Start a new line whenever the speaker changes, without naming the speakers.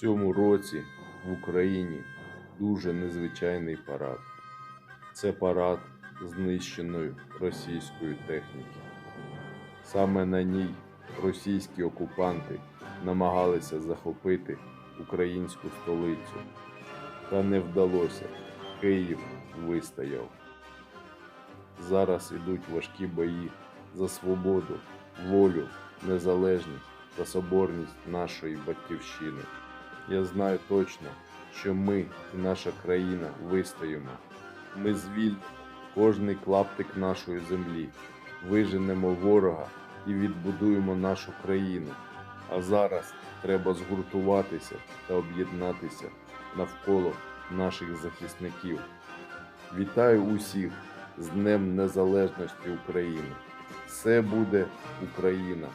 цьому році в Україні дуже незвичайний парад. Це парад знищеної російської техніки. Саме на ній російські окупанти намагалися захопити українську столицю. Та не вдалося. Київ вистояв. Зараз ідуть важкі бої за свободу, волю, незалежність та соборність нашої батьківщини. Я знаю точно, що ми і наша країна вистоїмо. Ми звільнимо кожний клаптик нашої землі, виженемо ворога і відбудуємо нашу країну. А зараз треба згуртуватися та об'єднатися навколо наших захисників. Вітаю усіх з Днем Незалежності України! Все буде Україна!